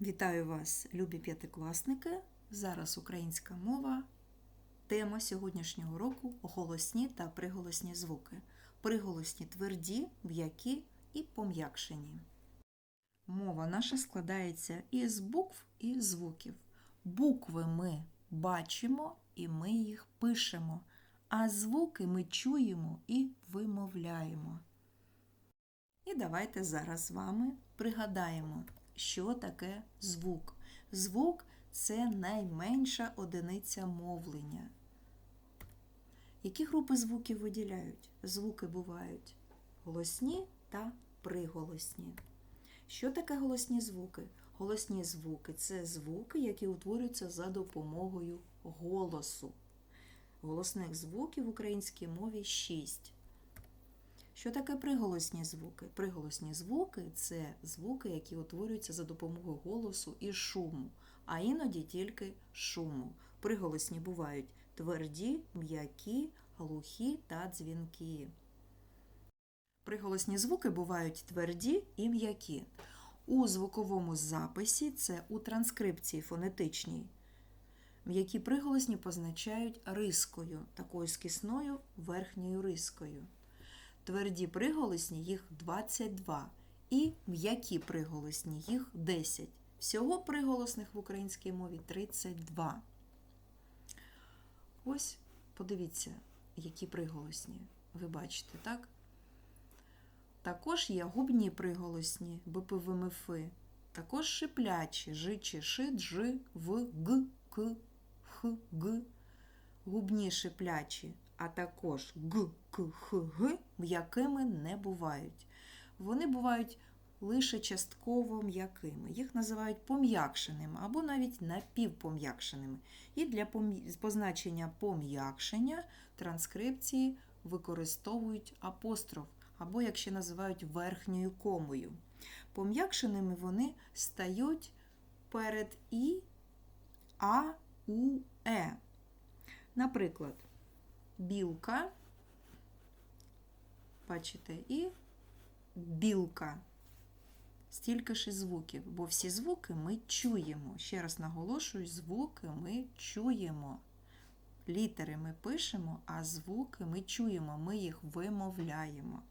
Вітаю вас, любі п'ятикласники! Зараз українська мова. Тема сьогоднішнього року голосні та приголосні звуки. Приголосні тверді, м'які і пом'якшені. Мова наша складається із букв і звуків. Букви ми бачимо і ми їх пишемо, а звуки ми чуємо і вимовляємо. І давайте зараз з вами пригадаємо, що таке звук. Звук це найменша одиниця мовлення. Які групи звуків виділяють? Звуки бувають голосні та приголосні. Що таке голосні звуки? Голосні звуки це звуки, які утворюються за допомогою голосу. Голосних звуків в українській мові 6. Що таке приголосні звуки? Приголосні звуки це звуки, які утворюються за допомогою голосу і шуму, а іноді тільки шуму. Приголосні бувають тверді, м'які, глухі та дзвінкі. Приголосні звуки бувають тверді і м'які. У звуковому записі це у транскрипції фонетичній. М'які приголосні позначають рискою, такою скісною верхньою рискою. Тверді приголосні їх 22 і м'які приголосні їх 10. Всього приголосних в українській мові 32. Ось подивіться, які приголосні. Ви бачите, так? Також є губні приголосні БПВМФ, також шиплячі жичі, ши, джи, в, г, к, х, г, губні шиплячі, а також г, к, х, г м'якими не бувають. Вони бувають лише частково м'якими. Їх називають пом'якшеними або навіть напівпом'якшеними. І для позначення пом'якшення транскрипції використовують апостроф, або, як ще називають, верхньою комою. Пом'якшеними вони стають перед І, А, У, Е. Наприклад, білка, бачите, і білка. Стільки ж і звуків, бо всі звуки ми чуємо. Ще раз наголошую, звуки ми чуємо. Літери ми пишемо, а звуки ми чуємо, ми їх вимовляємо.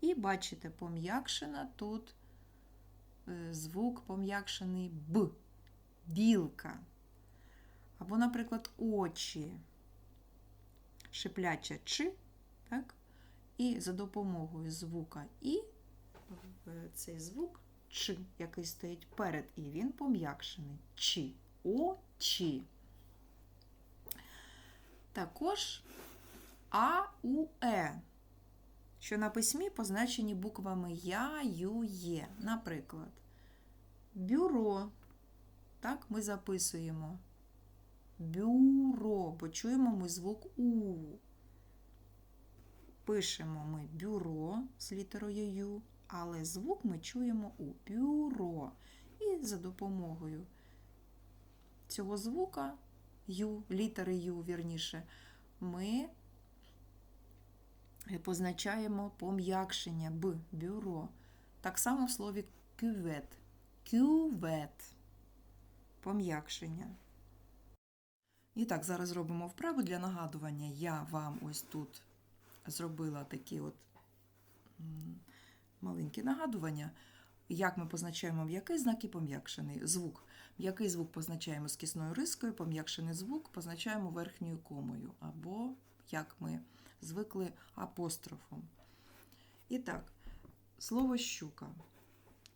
І бачите, пом'якшена тут звук пом'якшений Б, білка. Або, наприклад, очі, шипляча Ч, так? і за допомогою звука І цей звук Ч, який стоїть перед І, він пом'якшений. Чи, очі. Також А, У, Е, що на письмі позначені буквами Я, Ю, Є. Наприклад, бюро. Так, ми записуємо бюро, бо чуємо ми звук У. Пишемо ми бюро з літерою Ю, але звук ми чуємо у бюро. І за допомогою цього звука Ю, літери Ю, вірніше, ми позначаємо пом'якшення Б, бюро. Так само в слові кювет. Кювет. Пом'якшення. І так, зараз зробимо вправу для нагадування. Я вам ось тут зробила такі от маленькі нагадування, як ми позначаємо м'який знак і пом'якшений звук. М'який звук позначаємо з кисною рискою, пом'якшений звук позначаємо верхньою комою, або, як ми звикли, апострофом. І так, слово щука.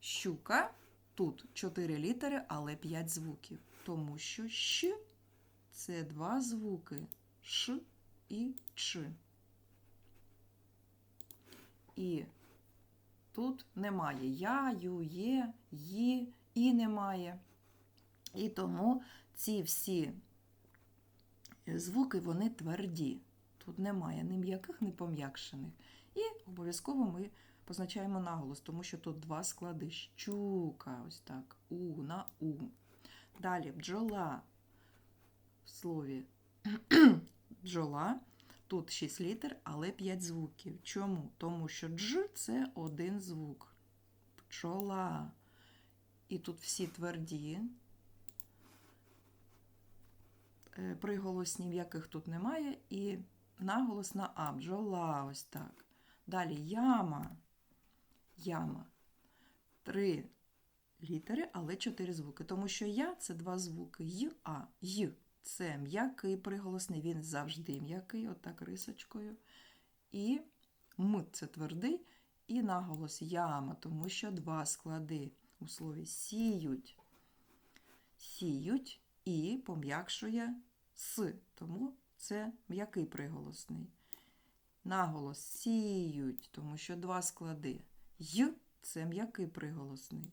Щука тут 4 літери, але 5 звуків. Тому що щ це два звуки Ш і Ч. І тут немає я, ю, є, ї, і немає. І тому ці всі звуки вони тверді. Тут немає ні м'яких, ні пом'якшених. І обов'язково ми позначаємо наголос, тому що тут два склади. Щука, ось так, у на у. Далі бджола слові бджола. Тут 6 літер, але 5 звуків. Чому? Тому що дж це один звук. Пчола. і тут всі тверді. Е, Приголосні, яких тут немає, і наголос на А. Бджола, ось так. Далі яма. Яма. Три літери, але чотири звуки. Тому що я це два звуки. Й, А. Й. Це м'який приголосний, він завжди м'який, отак рисочкою. І М це твердий, і наголос яма, тому що два склади у слові сіють. Сіють і пом'якшує с, тому це м'який приголосний. Наголос сіють, тому що два склади. Й це м'який приголосний.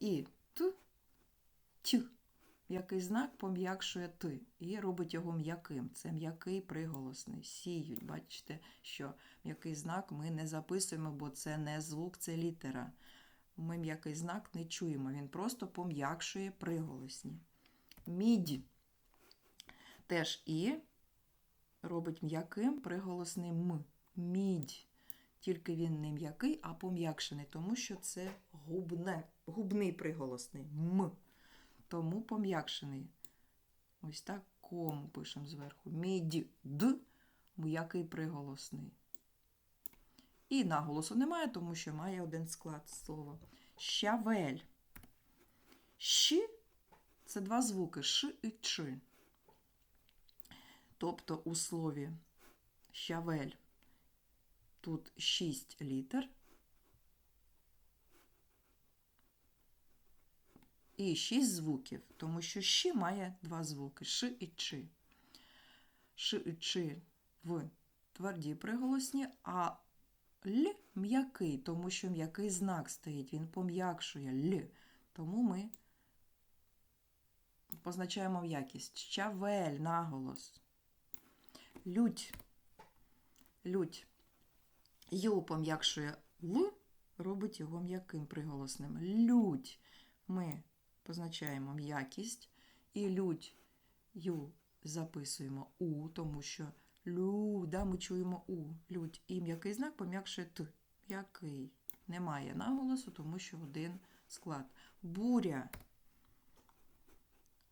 І т, т. М'який знак пом'якшує ти і робить його м'яким. Це м'який приголосний. Сіють. Бачите, що м'який знак ми не записуємо, бо це не звук, це літера. Ми м'який знак не чуємо. Він просто пом'якшує приголосні. Мідь теж і робить м'яким приголосним м. Мідь. Тільки він не м'який, а пом'якшений, тому що це губне, губний приголосний м. Тому пом'якшений. Ось так кому пишемо зверху. Мідь д, м'який приголосний. І наголосу немає, тому що має один склад слова. Щавель. Щ це два звуки ш і ч. Тобто у слові щавель тут шість літер. І шість звуків, тому що щ має два звуки ш і ч. Ш і ч в твердій приголосні, а л м'який, тому що м'який знак стоїть, він пом'якшує л. Тому ми позначаємо м'якість. Щавель, наголос. Лють. Лють. Ю пом'якшує Л, робить його м'яким приголосним. Лють. Ми позначаємо м'якість. І лють ю записуємо У, тому що лю, да, ми чуємо У. Лють. І м'який знак пом'якшує Т. М'який. Немає наголосу, тому що один склад. Буря.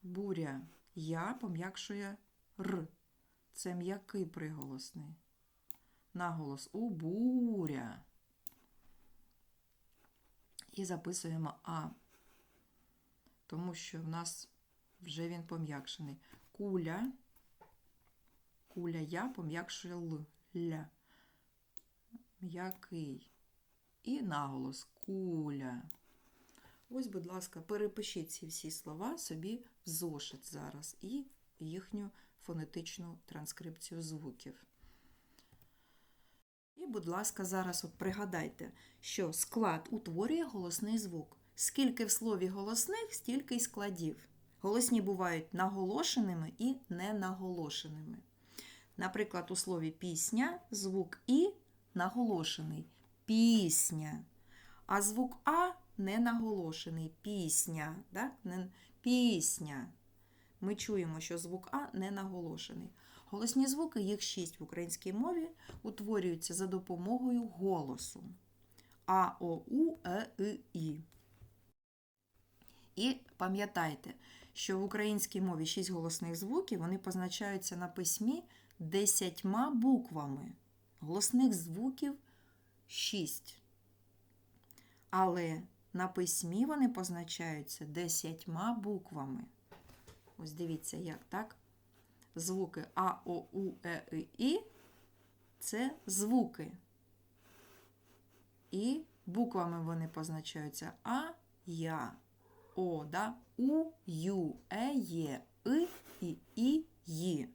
Буря. Я пом'якшує Р. Це м'який приголосний. Наголос у буря. І записуємо А, тому що в нас вже він пом'якшений. Куля, куля я пом'якшує Л, ля. М'який. І наголос куля. Ось, будь ласка, перепишіть ці всі слова собі в зошит зараз і їхню фонетичну транскрипцію звуків. І, будь ласка, зараз от пригадайте, що склад утворює голосний звук. Скільки в слові голосних, стільки й складів. Голосні бувають наголошеними і ненаголошеними. Наприклад, у слові пісня звук І наголошений пісня. А звук А не наголошений пісня. Да? Пісня. Ми чуємо, що звук А не наголошений. Голосні звуки, їх шість в українській мові, утворюються за допомогою голосу. А, О, У, Е, І. І пам'ятайте, що в українській мові шість голосних звуків вони позначаються на письмі десятьма буквами. Голосних звуків шість. Але на письмі вони позначаються десятьма буквами. Ось дивіться, як так? Звуки А, О, У, Е, І, І це звуки. І буквами вони позначаються А, Я, О, да? У, Ю, Е, Є, И, І, І, Ї.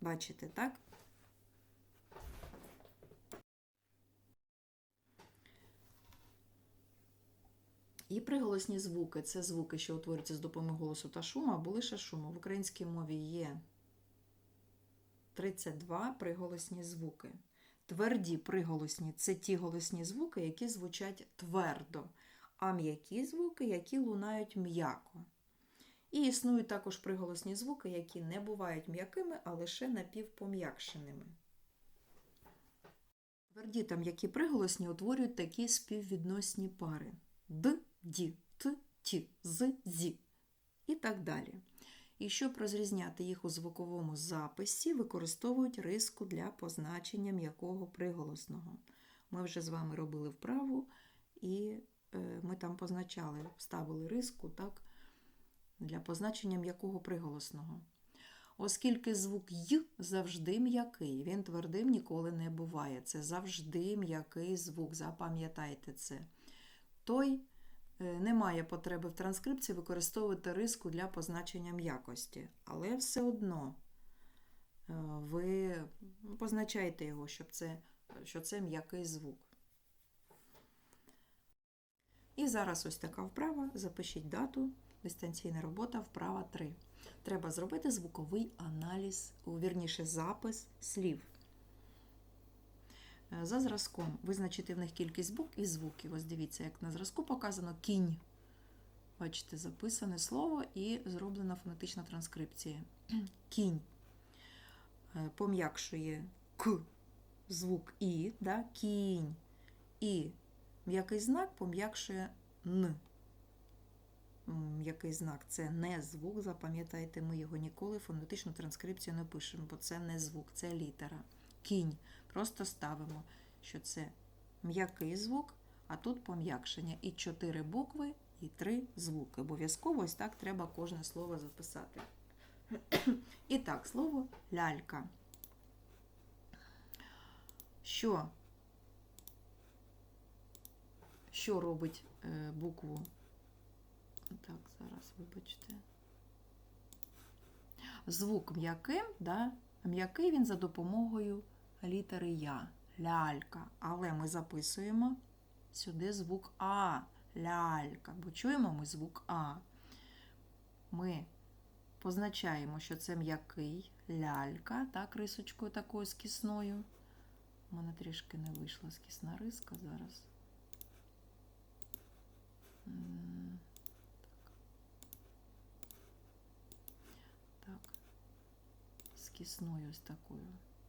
Бачите, так? І приголосні звуки це звуки, що утворюються з допомогою голосу та шуму або лише шуму. В українській мові є 32 приголосні звуки. Тверді приголосні це ті голосні звуки, які звучать твердо, а м'які звуки, які лунають м'яко. І існують також приголосні звуки, які не бувають м'якими, а лише напівпом'якшеними. Тверді та м'які приголосні утворюють такі співвідносні пари. д, ді, т, ті, з, зі і так далі. І щоб розрізняти їх у звуковому записі, використовують риску для позначення м'якого приголосного. Ми вже з вами робили вправу, і ми там позначали, ставили риску так, для позначення м'якого приголосного. Оскільки звук Й завжди м'який, він твердим ніколи не буває. Це завжди м'який звук, запам'ятайте це. Той е, немає потреби в транскрипції використовувати риску для позначення м'якості. Але все одно е, ви позначаєте його, щоб це, що це м'який звук. І зараз ось така вправа. Запишіть дату, дистанційна робота, вправа 3. Треба зробити звуковий аналіз, вірніше, запис слів. Е, За зразком визначити в них кількість букв і звуків. Ось дивіться, як на зразку показано кінь. Бачите, записане слово і зроблена фонетична транскрипція. Кінь Е, пом'якшує к звук і, да? кінь. І м'який знак пом'якшує н. М'який знак це не звук, запам'ятайте, ми його ніколи фонетичну транскрипцію не пишемо, бо це не звук, це літера. Кінь. Просто ставимо, що це м'який звук, а тут пом'якшення. І чотири букви, і три звуки. Обов'язково ось так треба кожне слово записати. І так, слово лялька. Що? Що робить е, букву? Так, зараз, вибачте. Звук м'яким, да? м'який він за допомогою літери Я. Лялька. Але ми записуємо сюди звук А. Лялька. Бо чуємо ми звук А. Ми позначаємо, що це м'який лялька, так, рисочкою такою скісною. У мене трішки не вийшла скісна риска зараз. М, Так. З кисною ось такою.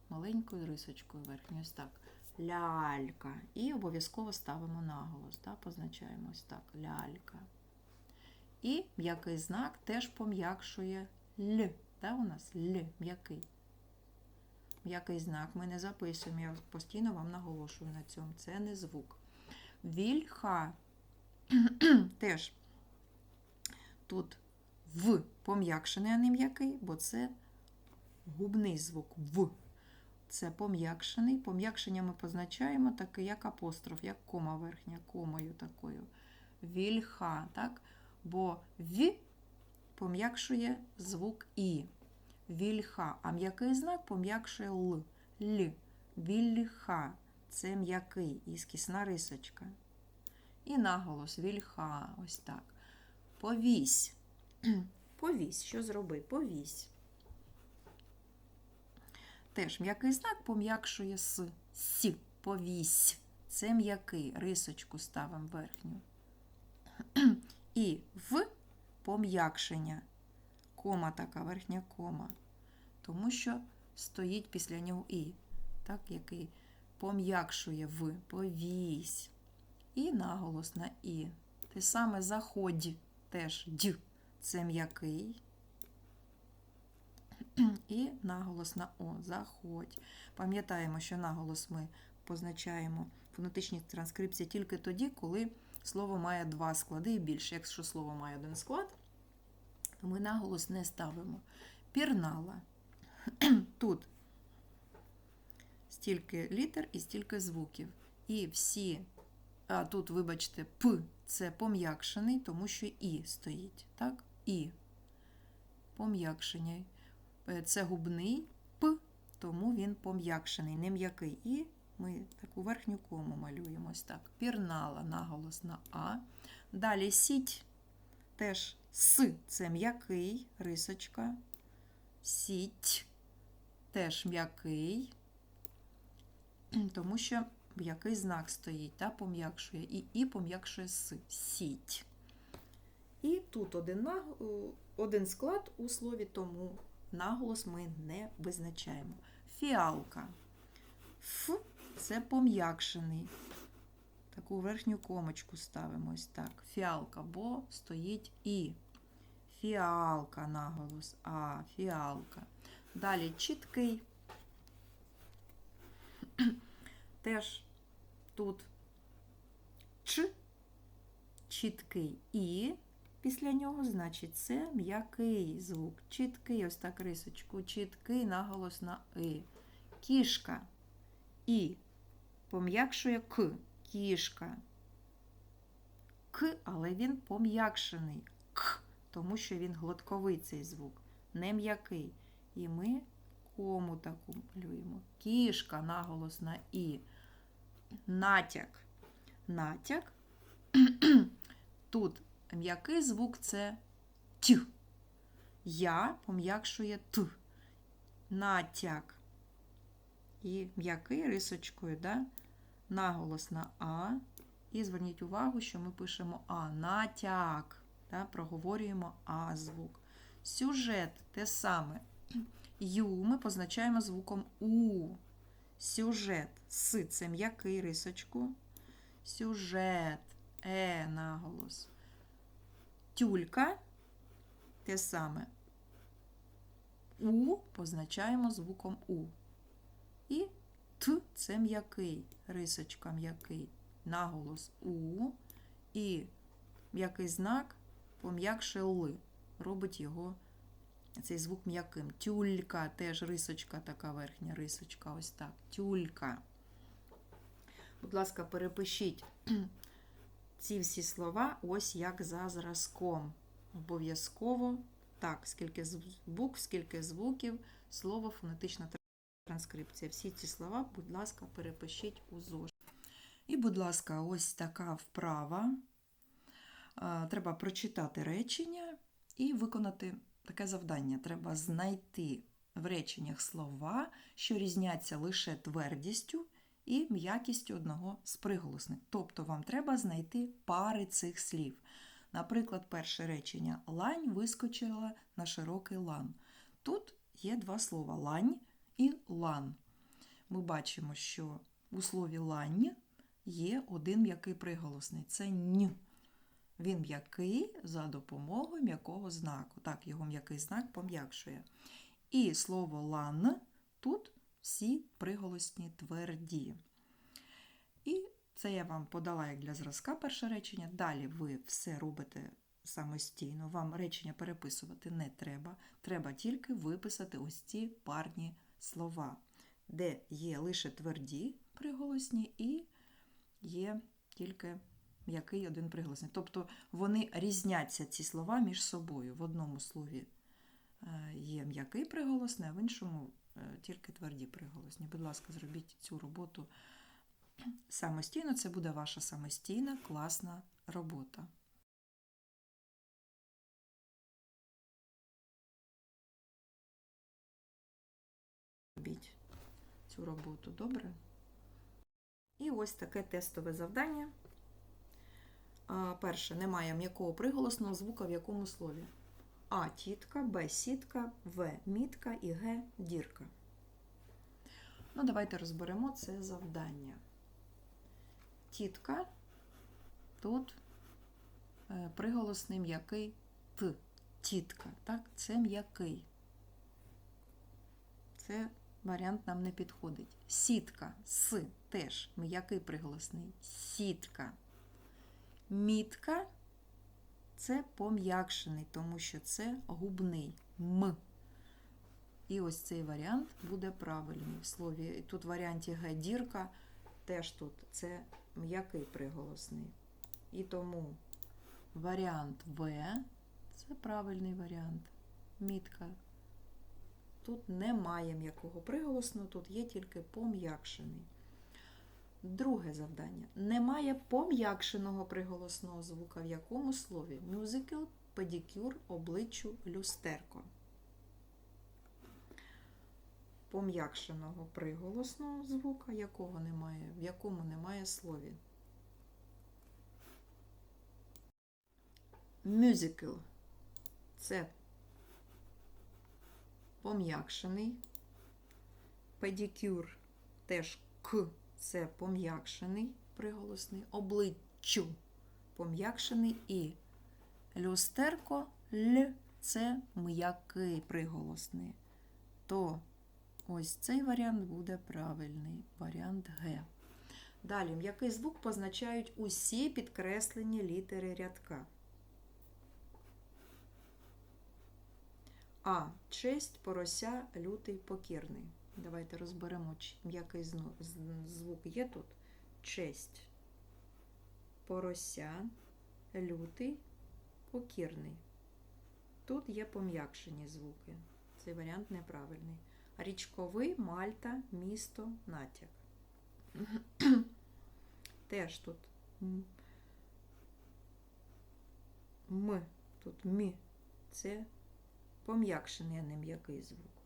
Маленькою рисочкою верхньою. Ось так. Лялька. І обов'язково ставимо наголос. Так? Позначаємо ось так. Лялька. І м'який знак теж пом'якшує Л. Да, у нас Л, м'який. М'який знак ми не записуємо. Я постійно вам наголошую на цьому. Це не звук. Вільха теж тут в пом'якшений, а не м'який, бо це губний звук В. Це пом'якшений. Пом'якшення ми позначаємо таке, як апостроф, як кома верхня, комою такою. Вільха, так? Бо В пом'якшує звук І. Вільха, а м'який знак пом'якшує Л. Л. Вільха. Це м'який і скісна рисочка. І наголос вільха. Ось так. Повісь. Повісь. Що зроби? Повісь. Теж м'який знак пом'якшує с. Сі. Повісь. Це м'який. Рисочку ставимо верхню. І в пом'якшення. Кома така, верхня кома. Тому що стоїть після нього і. Так, який пом'якшує в. Повісь. І наголос на І. Те саме заходь теж дь. Це м'який. І наголос на О. Заходь. Пам'ятаємо, що наголос ми позначаємо в фонетичній транскрипції тільки тоді, коли слово має два склади і більше. Якщо слово має один склад, то ми наголос не ставимо. Пірнала. Тут стільки літер і стільки звуків. І всі, а тут, вибачте, П це пом'якшений, тому що І стоїть. Так? І. Пом'якшення. Е, Це губний П, тому він пом'якшений, не м'який. І ми таку верхню кому малюємо. Ось так. Пірнала наголос на А. Далі сіть теж С це м'який, рисочка. Сіть теж м'який, тому що м'який знак стоїть, та пом'якшує, і і пом'якшує С. Сіть. І тут один, наг- один склад у слові, тому наголос ми не визначаємо. Фіалка. Ф це пом'якшений. таку верхню комочку ставимо ось так. Фіалка, бо стоїть і. Фіалка наголос. А, фіалка. Далі чіткий. Теж тут Ч, чіткий І. Після нього, значить, це м'який звук. Чіткий, ось так рисочку, чіткий наголос на И. Кішка. І. Пом'якшує К. Кішка. К, але він пом'якшений. К, тому що він глотковий цей звук, не м'який. І ми кому таку малюємо. Кішка, наголос на І. Натяк. Натяк. Тут м'який звук це Т. Я пом'якшує Т. Натяк. І м'який рисочкою, да? наголос на А. І зверніть увагу, що ми пишемо А. Натяк. Да? Проговорюємо А звук. Сюжет те саме. Ю ми позначаємо звуком У. Сюжет. С це м'який рисочку. Сюжет. Е наголос. Тюлька те саме. У позначаємо звуком У. І Т це м'який, рисочка м'який, наголос У. І м'який знак пом'якше Л. Робить його цей звук м'яким. Тюлька, теж рисочка, така верхня рисочка, ось так. Тюлька. Будь ласка, перепишіть ці всі слова ось як за зразком. Обов'язково так, скільки звук, скільки звуків, слово фонетична транскрипція. Всі ці слова, будь ласка, перепишіть у зошит. І, будь ласка, ось така вправа. Треба прочитати речення і виконати таке завдання. Треба знайти в реченнях слова, що різняться лише твердістю і м'якістю одного з приголосних. Тобто вам треба знайти пари цих слів. Наприклад, перше речення лань вискочила на широкий лан. Тут є два слова лань і лан. Ми бачимо, що у слові лань є один м'який приголосний це нь. Він м'який за допомогою м'якого знаку. Так, його м'який знак пом'якшує. І слово лан тут всі приголосні тверді. І це я вам подала як для зразка перше речення. Далі ви все робите самостійно. Вам речення переписувати не треба. Треба тільки виписати ось ці парні слова, де є лише тверді приголосні і є тільки м'який один приголосний. Тобто вони різняться ці слова між собою. В одному слові е, є м'який приголосний, а в іншому е, тільки тверді приголосні. Будь ласка, зробіть цю роботу самостійно. Це буде ваша самостійна класна робота. Робіть цю роботу, добре? І ось таке тестове завдання. Перше, немає м'якого приголосного звука в якому слові. А тітка, Б сітка, В мітка і Г дірка. Ну, давайте розберемо це завдання. Тітка, тут е, приголосний м'який Т. Тітка. Так, це м'який. Це варіант нам не підходить. Сітка, С теж м'який приголосний. Сітка. Мітка це пом'якшений, тому що це губний М. І ось цей варіант буде правильний в слові. Тут в варіанті Г дірка теж тут це м'який приголосний. І тому варіант В це правильний варіант. Мітка. Тут немає м'якого приголосного, тут є тільки пом'якшений. Друге завдання. Немає пом'якшеного приголосного звука в якому слові? Мюзикл, педикюр, обличчю, люстерко. Пом'якшеного приголосного звука, якого немає, в якому немає слові. Мюзикл це пом'якшений. Педикюр теж к це пом'якшений приголосний, обличчю пом'якшений і. Люстерко Л це м'який приголосний. То ось цей варіант буде правильний. Варіант Г. Далі м'який звук позначають усі підкреслені літери рядка. А. Честь, порося, лютий, покірний. Давайте розберемо, з- звук є тут. Честь, порося, лютий, покірний. Тут є пом'якшені звуки. Цей варіант неправильний. Річковий, Мальта, місто, натяк. Теж тут. М. Тут мі. Це пом'якшений, а не м'який звук.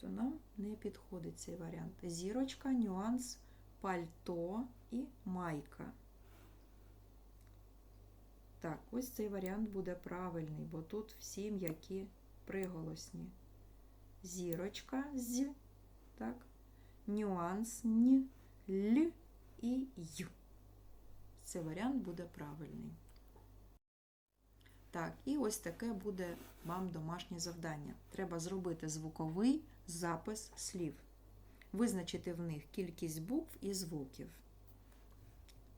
То нам не підходить цей варіант. Зірочка, нюанс, пальто і майка. Так, ось цей варіант буде правильний, бо тут всі м'які приголосні. Зірочка з, так, нюанс н, л і й. Цей варіант буде правильний. Так, і ось таке буде вам домашнє завдання. Треба зробити звуковий запис слів, визначити в них кількість букв і звуків.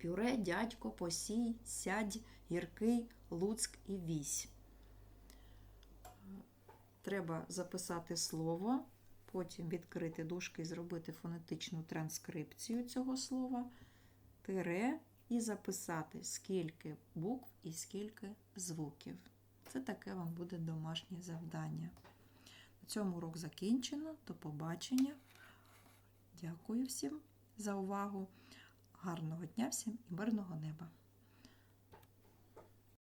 Пюре, дядько, посій, сядь, гіркий, луцьк і вісь. Треба записати слово, потім відкрити дужки і зробити фонетичну транскрипцію цього слова, тире і записати, скільки букв і скільки звуків. Це таке вам буде домашнє завдання. На цьому урок закінчено. До побачення. Дякую всім за увагу. Гарного дня всім і мирного неба!